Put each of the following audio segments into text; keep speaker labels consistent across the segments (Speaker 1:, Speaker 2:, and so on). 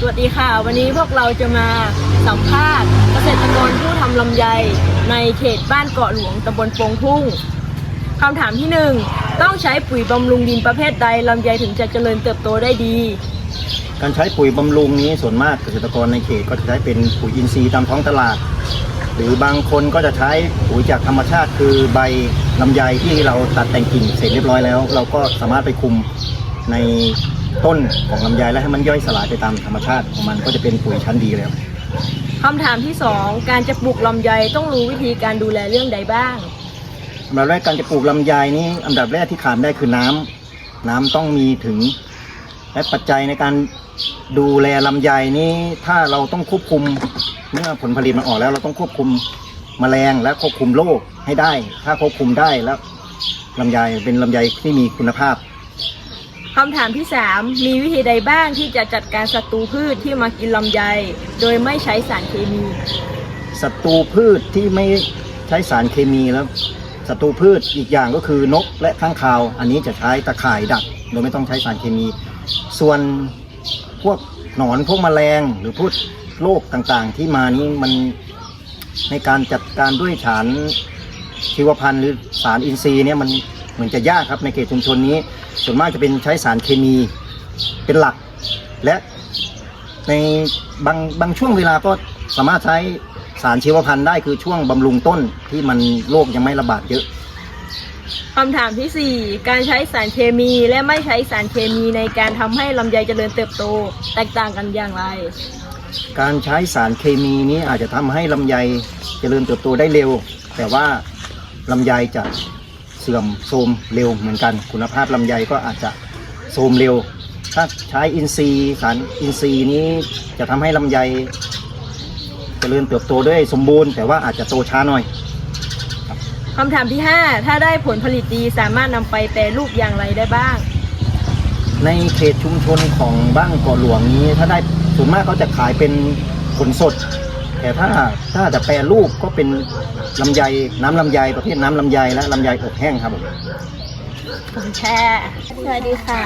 Speaker 1: สวัสดีค่ะ วันนี้พวกเราจะมาสัมภาษณ์เกษตรกรผู้ทำลำไยในเขตบ้านเกาะหลวงตำบลโปงทุ่งคำถามที่หนึ่งต้องใช้ปุ๋ยบำรุงดินประเภทใดลำไยถึงจะเจริญเติบโตได้ดี
Speaker 2: การใช้ปุ๋ยบำรุงนี้ส่วนมากเกษตรกรในเขตก็จะใช้เป็นปุ๋ยอินทรีย์ตามท้องตลาด หรือบางคนก็จะใช้ปุ๋ยจากธรรมชาติคือใบลำไยที่เราตัดแต่งกิ่งเสร็จเรียบร้อยแล้ว เราก็สามารถไปคุมใน ต้นของลำไยและให้มันย่อยสลายไปตามธรรมชาติของมันก็จะเป็นปุ๋ยชั้นดีแล้ว
Speaker 1: คำถามที่สองการจะปลูกลำไยต้องรู้วิธีการดูแลเรื่องใดบ้าง
Speaker 2: อันดับแรกการจะปลูกลำไยนี้อันดับแรกที่ขาดไม่ได้คือน้ำน้ำต้องมีถึง และปัจจัยในการดูแลลำไยนี้ถ้าเราต้องควบคุมเมื่อผลผลิตมันออกแล้ว เราต้องควบคุมแมลงและควบคุมโรคให้ได้ ถ้าควบคุมได้แล้วลำไยเป็นลำไยที่มีคุณภาพ
Speaker 1: คำถามที่สามมีวิธีใดบ้างที่จะจัดการศัตรูพืชที่มากินลำไย โดยไม่ใช้สารเคมี
Speaker 2: ศัตรูพืชที่ไม่ใช้สารเคมีแล้วศัตรูพืชอีกอย่างก็คือนกและข้างคาว อันนี้จะใช้ตะข่ายดักโดยไม่ต้องใช้สารเคมี ส่วนพวกหนอนพวกแมลงหรือพวกโรคต่างๆ ที่มานี้มันในการจัดการด้วยสารชีวพันธุ์หรือสารอินทรีย์เนี่ยมันเหมือนจะยากครับในเขตชุมชนนี้ ส่วนมากจะเป็นใช้สารเคมีเป็นหลัก และในบางบางช่วงเวลาก็สามารถใช้สารชีวพันธุ์ได้คือช่วงบำรุงต้นที่มันโรคยังไม่ระบาดเยอะ
Speaker 1: คำถามที่สี่การใช้สารเคมีและไม่ใช้สารเคมีในการทำให้ลำไยเจริญเติบโต แตกต่างกันอย่างไร
Speaker 2: การใช้สารเคมีนี้อาจจะทำให้ลำไยเจริญเติบโตได้เร็ว แต่ว่าลำไยจะเสื่อมโทรมเร็วเหมือนกัน คุณภาพลำไยก็อาจจะโทรมเร็ว ถ้าใช้อินทรีย์สารอินทรีย์นี้จะทำให้ลำไยเจริญเติบโตได้สมบูรณ์แต่ว่าอาจจะโตช้าหน่อย
Speaker 1: คำถามที่ 5 ถ้าได้ผลผลิตดีสามารถนำไปแปรรูปอย่างไรได้บ้าง
Speaker 2: ในเขตชุมชนของบ้านเกาะหลวงนี้ ถ้าได้ส่วนมากเขาจะขายเป็นผลสด แต่ถ้าถ้าจะแปรรูปก็เป็นลำไยน้ำลำไยประเภทน้ำลำไยและลำไยอบแห้งครับผม
Speaker 1: ผมแช่สวัสดีค่ะ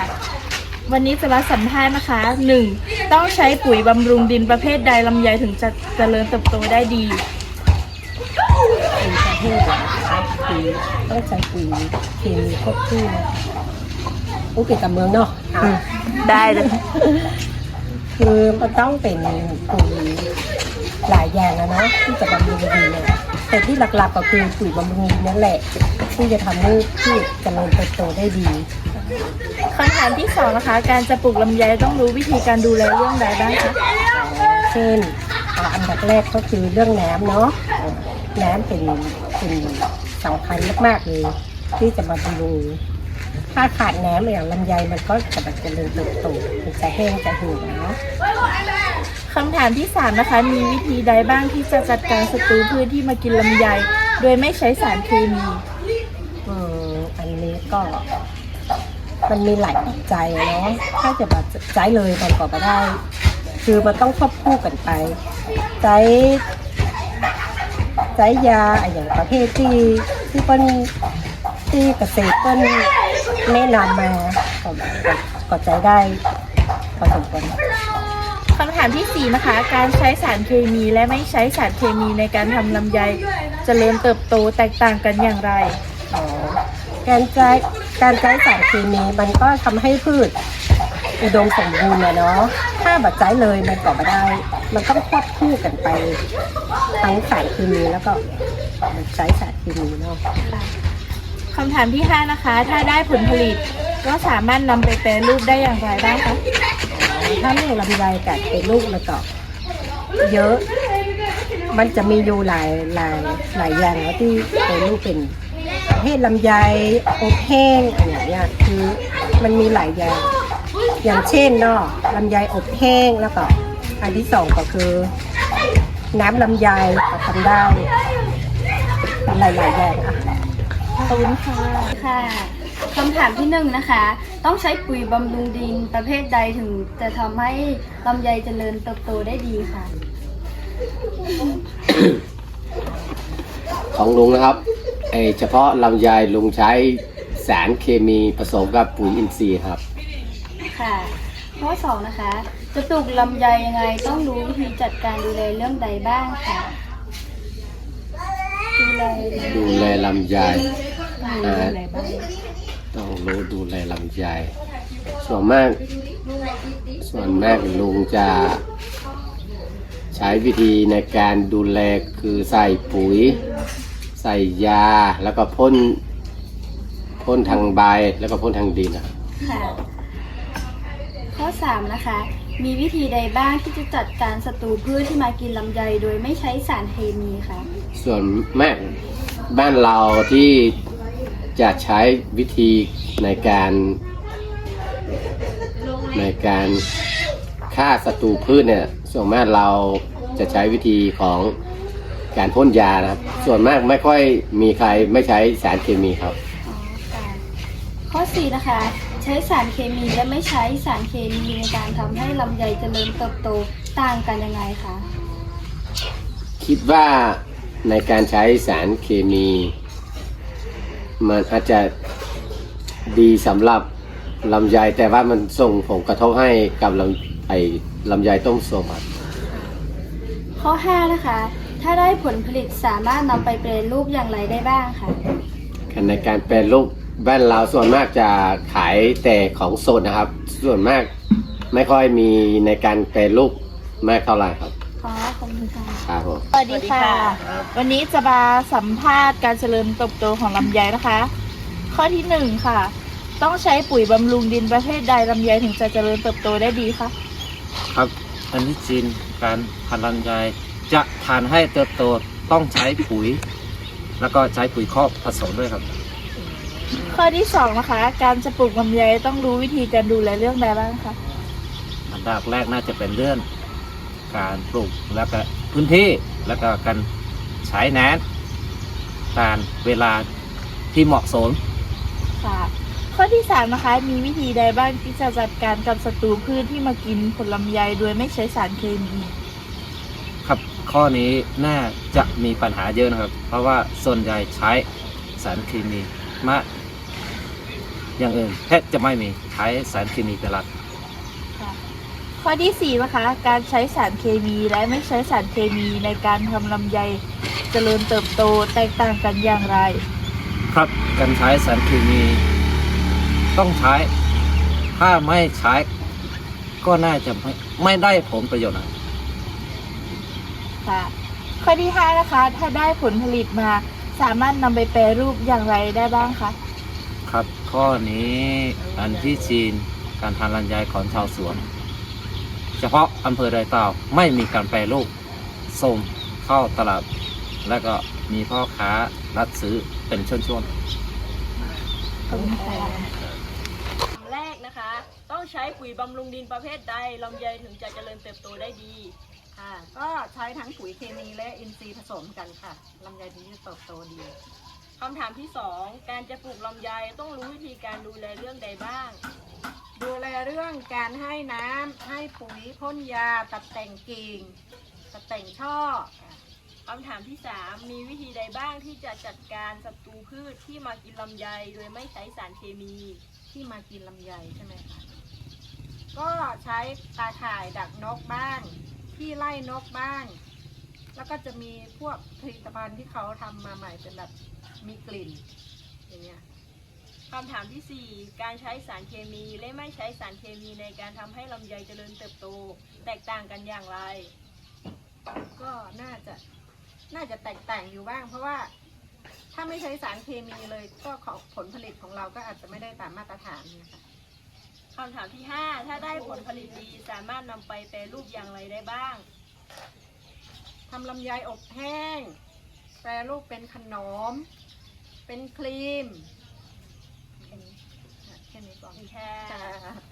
Speaker 1: วันนี้จะมาสัมภาษณ์นะคะ 1. ต้องใช้ปุ๋ยบำรุงดินประเภทใดลำไยถึงจะเจริญเติบโตได้ดี
Speaker 3: ปุ๋ยประเภทนะคะปุ๋ยต้องใช้ปุ๋ยเคมีครบถ้วนโอเคกับเมืองเนาะอะ
Speaker 1: ได้เลย
Speaker 3: คือมันต้องเป็นปุ๋ย หลายอย่างนะเนาะที่จะบำรุงดินเนี่ยแต่ที่หลักๆก็คือปุ๋ยบำรุงดินนั่นแหละที่จะทำให้พืชเจริญเติบโตได้ดี
Speaker 1: คำถามที่2นะคะ การจะปลูกลำไยต้องรู้วิธีการดูแลเรื่องใดบ้างคะ
Speaker 3: เช่นอะอันดับแรกก็คือเรื่องน้ำเนาะอะน้ำเป็นเป็นสำคัญมากๆเลยที่จะมาบำรุงถ้าขาดน้ำอย่างลำไยมันก็จะแบบเจริญเติบโตมันจะแห้งจะเหื่อยเนาะ
Speaker 1: คำถามที่ 3 นะคะ มีวิธีใดบ้างที่จะจัดการศัตรูพืชที่มากินลำไย โดยไม่ใช้สารเคมี
Speaker 3: อืมอันนี้ก็มันมีหลายปัจจัยเนาะถ้าจะแบบใช้เลยมันก็ไม่ได้ คือมันต้องควบคู่กันไปใช้ใช้ยาอย่างประเภทที่ที่เปิ้นที่เกษตรเปิ้นแนะนำมาก็ก็ก็ใช้ได้พอสมควร
Speaker 1: คำถามทีสี่ 4 นะคะ การใช้สารเคมีและไม่ใช้สารเคมีในการทำลำไยจเจริญเติบโตแตกต่างกันอย่างไร
Speaker 3: อ๋อการใช้การใช้สารเคมีมันก็ทำให้พืชอุดมสมบูรณ์นะเนาะ ถ้าแบบใช้เลยมันก็ไม่ได้ มันต้องควบคู่กันไปทั้งสารเคมีแล้วก็ใช้สารเคมีเนาะ
Speaker 1: คำถามที่ 5 นะคะ ถ้าได้ผลผลิต ก็สามารถนำไปแปรรูปได้อย่างไรบ้างคะ
Speaker 3: ถ้าเรื่องลำไยกัดเป็นลูกแล้วก็เยอะ มันจะมีอยู่หลายหลายหลายอย่างที่เป็นลูกเป็นประเภทลำไยอบแห้งอะไรอย่างเงี้ยคือมันมีหลายอย่างอย่างเช่นเนาะลำไยอบแห้งแล้วก็อันที่สองก็คือ น้ำลำไยก็ทำได้หลายหลายๆอย่างอะ
Speaker 1: ขอบคุณค่ะ
Speaker 4: ค่ะ คำถามที่หนึ่งนะคะ ต้องใช้ปุ๋ยบำรุงดินประเภทใดถึงจะทำให้ลำไยเจริญเติบโตได้ดีค่ะ
Speaker 5: ของลุงนะครับเออเฉพาะลำไยลุงใช้สารเคมีผสมกับปุ๋ยอินทรีย์ครับ
Speaker 4: ค่ะข้อสองนะคะ จะปลูกลำไยยังไงต้องรู้วิธีจัดการดูแลเรื่องใดบ้างค่ะ ดูแล
Speaker 5: ดูแลลำไย
Speaker 6: มีอะไรบ้าง
Speaker 5: ต้องรู้ดูแลลำไยส่วนมาก ส่วนมากลุงจะ ใช้วิธีในการดูแลคือใส่ปุ๋ย ใส่ยาแล้วก็พ่นพ่นทางใบแล้วก็พ่นทางดินอะ
Speaker 4: ค่ะข้อ3นะคะ มีวิธีใดบ้างที่จะจัดการศัตรูพืชที่มากินลำไยโดยไม่ใช้สารเคมีคะ
Speaker 5: ส่วนมากบ้านเราที่ จะใช้วิธีในการในการฆ่าศัตรูพืชเนี่ยส่วนมากเราจะใช้วิธีของการพ่นยานะครับ ส่วนมากไม่ค่อยมีใครไม่ใช้สารเคมีครับ
Speaker 4: อ๋อค่ะข้อ4นะคะ ใช้สารเคมีและไม่ใช้สารเคมีในการทำให้ลำไยเจริญเติบโตต่างกันยังไงคะ
Speaker 5: คิดว่าในการใช้สารเคมี มันอาจจะดีสำหรับลำไยแต่ว่ามันส่งผลกระทบให้กับลำไอลำไยต้มสมครับ
Speaker 4: ข้อ 5 นะคะ ถ้าได้ผลผลิตสามารถนำไปแปรรูปอย่างไรได้บ้างคะ
Speaker 5: ในการแปรรูปบ้านเราส่วนมากจะขายแต่ของสดนะครับ ส่วนมากไม่ค่อยมีในการแปรรูปมากเท่าไหร่ครับ
Speaker 4: อ๋อขอบคุณค่ะ
Speaker 5: ครับผม
Speaker 7: สวัสดีค่ะ วันนี้จะมาสัมภาษณ์การเจริญเติบโตของลำไยนะคะ ข้อที่หนึ่งค่ะ ต้องใช้ปุ๋ยบำรุงดินประเภทใดลำไยถึงจะเจริญเติบโตได้ดีคะ
Speaker 8: ครับ อันที่จริงการพันธุ์ลำไยจะทานให้เติบโตต้องใช้ปุ๋ย แล้วก็ใช้ปุ๋ยคอกผสมด้วยครับ
Speaker 7: ข้อที่สองนะคะ การจะปลูกลำไยต้องรู้วิธีการดูแลเรื่องใดบ้างคะ
Speaker 8: อันดับแรกน่าจะเป็นเรื่อง การปลูกแล้วก็พื้นที่แล้วก็การใช้น้ำการเวลาที่เหมาะสม
Speaker 7: ค่ะ ข้อที่สามนะคะ มีวิธีใดบ้างที่จะจัดการกับศัตรูพืชที่มากินผลลำไยโดยไม่ใช้สารเคมี
Speaker 8: ครับข้อนี้น่าจะมีปัญหาเยอะนะครับ เพราะว่าส่วนใหญ่ใช้สารเคมีมากอย่างอื่นแทบจะไม่มีใช้สารเคมีเป็นหลัก
Speaker 7: ข้อที่สี่นะคะ การใช้สารเคมีและไม่ใช้สารเคมีในการทำลำไยเจริญเติบโตแตกต่างกันอย่างไร
Speaker 8: ครับการใช้สารเคมี ต้องใช้ ถ้าไม่ใช้ ก็น่าจะไม่ไม่ได้ผลประโยชน์นะ
Speaker 7: ค่ะข้อที่ห้านะคะ ถ้าได้ผลผลิตมาสามารถนำไปแปรรูปอย่างไรได้บ้างคะ
Speaker 8: ครับ ข้อนี้อันที่จีนการทานรัญญายของชาวสวน เฉพาะอำเภอดอยเต่าไม่มีการแปรรูปส่งเข้าตลาด และก็มีพ่อค้ารับซื้อเป็นช่วงๆ
Speaker 1: แรกนะคะ ต้องใช้ปุ๋ยบำรุงดินประเภทใดลำไยถึงจะเจริญเติบโตได้ดี
Speaker 6: ค่ะก็ใช้ทั้งปุ๋ยเคมีและอินทรีย์ผสมกันค่ะลำไยถึงจะเติบโตดี
Speaker 1: คำถามที่ 2 การจะปลูกลำไยต้องรู้วิธีการดูแลเรื่องใดบ้าง
Speaker 6: ดูแลเรื่องการให้น้ำให้ปุ๋ยพ่นยาตัดแต่งกิ่ง ตัดแต่งช่อค่ะ
Speaker 1: คำถามที่ 3 มีวิธีใดบ้างที่จะจัดการศัตรูพืชที่มากินลำไยโดยไม่ใช้สารเคมี
Speaker 6: ที่มากินลำไยใช่ไหมคะก็ใช้ตาข่ายดักนกบ้างที่ไล่นกบ้าง แล้วก็จะมีพวกผลิตภัณฑ์ที่เขาทำมาใหม่เป็นแบบมีกลิ่นอย่างเงี้ย
Speaker 1: คำถามทีสี่ 4 การใช้สารเคมีและไม่ใช้สารเคมีในการทำให้ลำไยเจริญเติบโต แตกต่างกันอย่างไร
Speaker 6: ก็น่าจะน่าจะแตกต่างอยู่บ้าง เพราะว่าถ้าไม่ใช้สารเคมีเลยก็ของผลผลิตของเราก็อาจจะไม่ได้ตามมาตรฐานเนี่ยค่ะ
Speaker 1: คำถามที่ 5 ถ้าได้ผลผลิตดีสามารถนำไปแปรรูปอย่างไรได้บ้าง
Speaker 6: ทำลำไยอบแห้ง แปรรูปเป็นขนม เป็นครีม แค่นี้ค่ะแค่นี้ก่อน
Speaker 1: แค่
Speaker 6: ค่ะ